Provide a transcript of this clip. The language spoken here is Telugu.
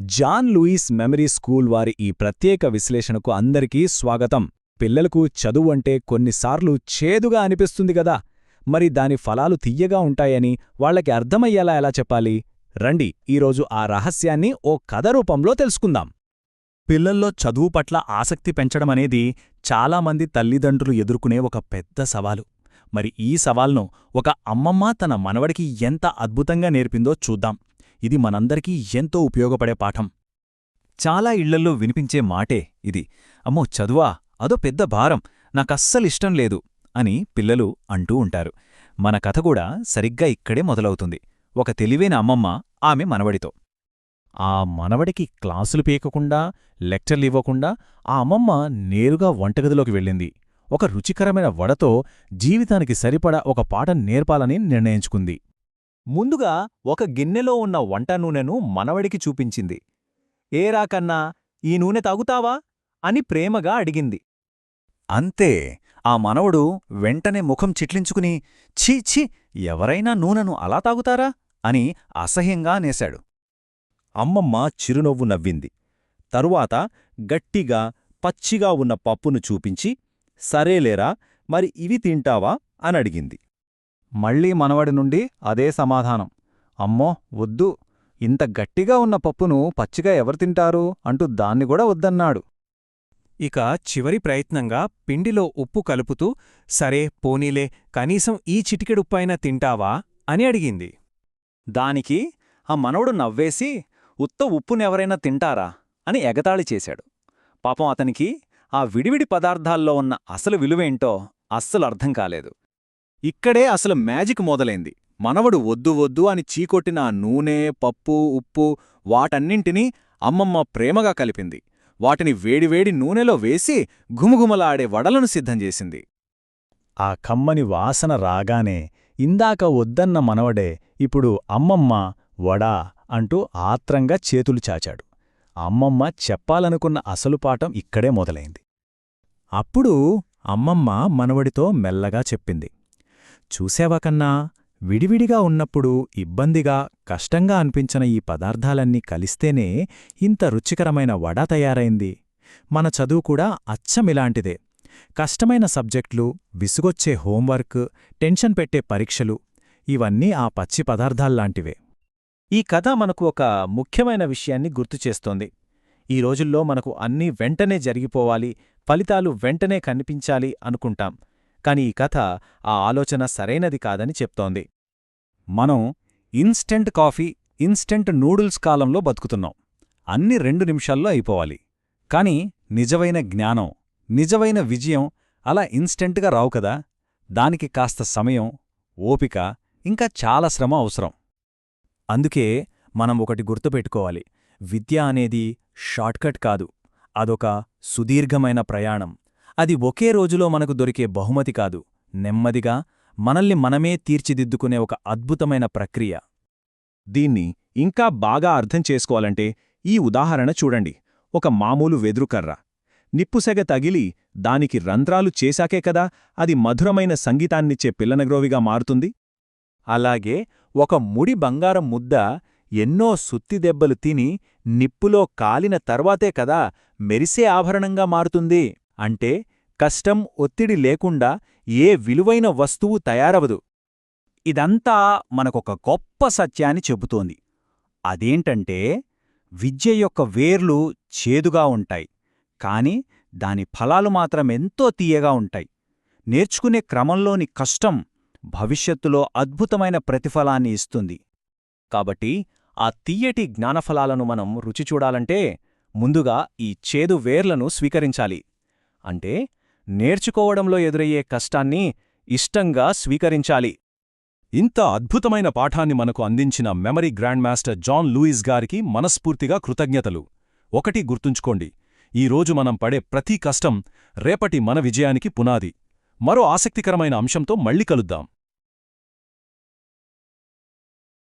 జాన్ లూయిస్ మెమరీ స్కూల్ వారి ఈ ప్రత్యేక విశ్లేషణకు అందరికీ స్వాగతం. పిల్లలకు చదువు అంటే కొన్నిసార్లు చేదుగా అనిపిస్తుంది గదా మరి దాని ఫలాలు తియ్యగా ఉంటాయని వాళ్ళకి అర్థమయ్యేలా ఎలా చెప్పాలి? రండి ఈరోజు ఆ రహస్యాన్ని ఓ కథ రూపంలో తెలుసుకుందాం. పిల్లల్లో చదువు పట్ల ఆసక్తి పెంచడమనేది చాలామంది తల్లిదండ్రులు ఎదుర్కొనే ఒక పెద్ద సవాలు. మరి ఈ సవాల్ను ఒక అమ్మమ్మ తన మనవడికి ఎంత అద్భుతంగా నేర్పిందో చూద్దాం. ఇది మనందరికీ ఎంతో ఉపయోగపడే పాఠం. చాలా ఇళ్ళల్లో వినిపించే మాటే ఇది. అమ్మో చదువా అదో పెద్ద భారం నాకస్సలిష్టం లేదు అని పిల్లలు అంటూ ఉంటారు. మన కథ కూడా సరిగ్గా ఇక్కడే మొదలవుతుంది. ఒక తెలివైన అమ్మమ్మ ఆమె మనవడితో. ఆ మనవడికి క్లాసులు పీకకుండా లెక్చర్లివ్వకుండా ఆ అమ్మమ్మ నేరుగా వంటగదిలోకి వెళ్ళింది. ఒక రుచికరమైన వడతో జీవితానికి సరిపడా ఒక పాఠం నేర్పాలని నిర్ణయించుకుంది. ముందుగా ఒక గిన్నెలో ఉన్న వంట నూనెను మనవడికి చూపించింది. ఏరా కన్నా ఈ నూనె తాగుతావా? అని ప్రేమగా అడిగింది. అంతే ఆ మనవడు వెంటనే ముఖం చిట్లించుకుని ఛీ ఛీ ఎవరైనా నూనెను అలా తాగుతారా? అని అసహ్యంగా నేశాడు అమ్మమ్మ చిరునవ్వు నవ్వింది. తరువాత గట్టిగా పచ్చిగా ఉన్న పప్పును చూపించి సరేలేరా మరి ఇవి తింటావా? అనడిగింది మళ్ళీ మనవడి నుండి అదే సమాధానం. అమ్మో వద్దు. ఇంత గట్టిగా ఉన్న పప్పును పచ్చిగా ఎవరు తింటారు? అంటూ దాన్ని కూడా వద్దన్నాడు. ఇక చివరి ప్రయత్నంగా పిండిలో ఉప్పు కలుపుతూ సరే పోనీలే కనీసం ఈ చిటికెడుప్పైనా తింటావా? అని అడిగింది. దానికి ఆ మనవడు నవ్వేసి ఉత్త ఉప్పునెవరైనా తింటారా? అని ఎగతాళి చేశాడు. పాపం అతనికి ఆ విడివిడి పదార్థాల్లో ఉన్న అసలు విలువేంటో అస్సలు అర్థం కాలేదు. ఇక్కడే అసలు మ్యాజిక్ మొదలైంది. మనవడు వద్దు వద్దు అని చీకొట్టిన నూనె పప్పు ఉప్పు వాటన్నింటినీ అమ్మమ్మ ప్రేమగా కలిపింది. వాటిని వేడివేడి నూనెలో వేసి ఘుమఘుమలాడే వడలను సిద్ధం చేసింది. ఆ కమ్మని వాసన రాగానే ఇందాక వద్దన్న మనవడే ఇప్పుడు అమ్మమ్మ వడా అంటూ ఆత్రంగా చేతులు చాచాడు. అమ్మమ్మ చెప్పాలనుకున్న అసలు పాఠం ఇక్కడే మొదలైంది. అప్పుడు అమ్మమ్మ మనవడితో మెల్లగా చెప్పింది. చూసేవా కన్నా విడివిడిగా ఉన్నప్పుడు ఇబ్బందిగా కష్టంగా అనిపించిన ఈ పదార్థాలన్నీ కలిస్తేనే ఇంత రుచికరమైన వడ తయారైంది. మన చదువు కూడా అచ్చమిలాంటిదే కష్టమైన సబ్జెక్టులు విసుగొచ్చే హోంవర్క్ టెన్షన్ పెట్టే పరీక్షలు ఇవన్నీ ఆ పచ్చి పదార్థాల్లాంటివే. ఈ కథ మనకు ఒక ముఖ్యమైన విషయాన్ని గుర్తుచేస్తోంది ఈ రోజుల్లో మనకు అన్నీ వెంటనే జరిగిపోవాలి ఫలితాలు వెంటనే కనిపించాలి అనుకుంటాం. కాని ఈ కథ ఆ ఆలోచన సరైనది కాదని చెప్తోంది. మనం ఇన్స్టెంట్ కాఫీ ఇన్స్టెంట్ నూడిల్స్ కాలంలో బతుకుతున్నాం. అన్ని రెండు నిమిషాల్లో అయిపోవాలి. కాని నిజమైన జ్ఞానం నిజమైన విజయం అలా ఇన్స్టెంట్గా రావు కదా. దానికి కాస్త సమయం ఓపిక ఇంకా చాలా శ్రమ అవసరం. అందుకే మనం ఒకటి గుర్తుపెట్టుకోవాలి. విద్య అనేది షార్ట్కట్ కాదు. అదొక సుదీర్ఘమైన ప్రయాణం. అది ఒకే రోజులో మనకు దొరికే బహుమతి కాదు నెమ్మదిగా మనల్ని మనమే తీర్చిదిద్దుకునే ఒక అద్భుతమైన ప్రక్రియ. దీన్ని ఇంకా బాగా అర్థం చేసుకోవాలంటే ఈ ఉదాహరణ చూడండి. ఒక మామూలు వెదురుకర్ర. నిప్పుసెగ తగిలి దానికి రంధ్రాలు చేశాకే కదా అది మధురమైన సంగీతాన్నిచ్చే పిల్లనగ్రోవిగా మారుతుంది? అలాగే ఒక ముడి బంగారం ముద్ద ఎన్నో సుత్తిదెబ్బలు తిని నిప్పులో కాలిన తర్వాతే కదా మెరిసే ఆభరణంగా మారుతుంది. అంటే కష్టం ఒత్తిడి లేకుండా ఏ విలువైన వస్తువు తయారవదు. ఇదంతా మనకొక గొప్ప సత్యాన్ని చెబుతోంది. అదేంటంటే విద్య యొక్క వేర్లు చేదుగా ఉంటాయి కాని దాని ఫలాలు మాత్రమెంతో తీయగా ఉంటాయి. నేర్చుకునే క్రమంలోని కష్టం భవిష్యత్తులో అద్భుతమైన ప్రతిఫలాన్ని ఇస్తుంది. కాబట్టి ఆ తీయటి జ్ఞానఫలాలను మనం రుచి చూడాలంటే ముందుగా ఈ చేదు వేర్లను స్వీకరించాలి. అంటే నేర్చుకోవడంలో ఎదురయ్యే కష్టాన్ని ఇష్టంగా స్వీకరించాలి. ఇంత అద్భుతమైన పాఠాన్ని మనకు అందించిన memory grand master John Louis గారికి మనస్ఫూర్తిగా కృతజ్ఞతలు. ఒకటి గుర్తుంచుకోండి ఈరోజు మనం పడే ప్రతి కష్టం రేపటి మన విజయానికి పునాది. మరో ఆసక్తికరమైన అంశంతో మళ్ళీ కలుద్దాం.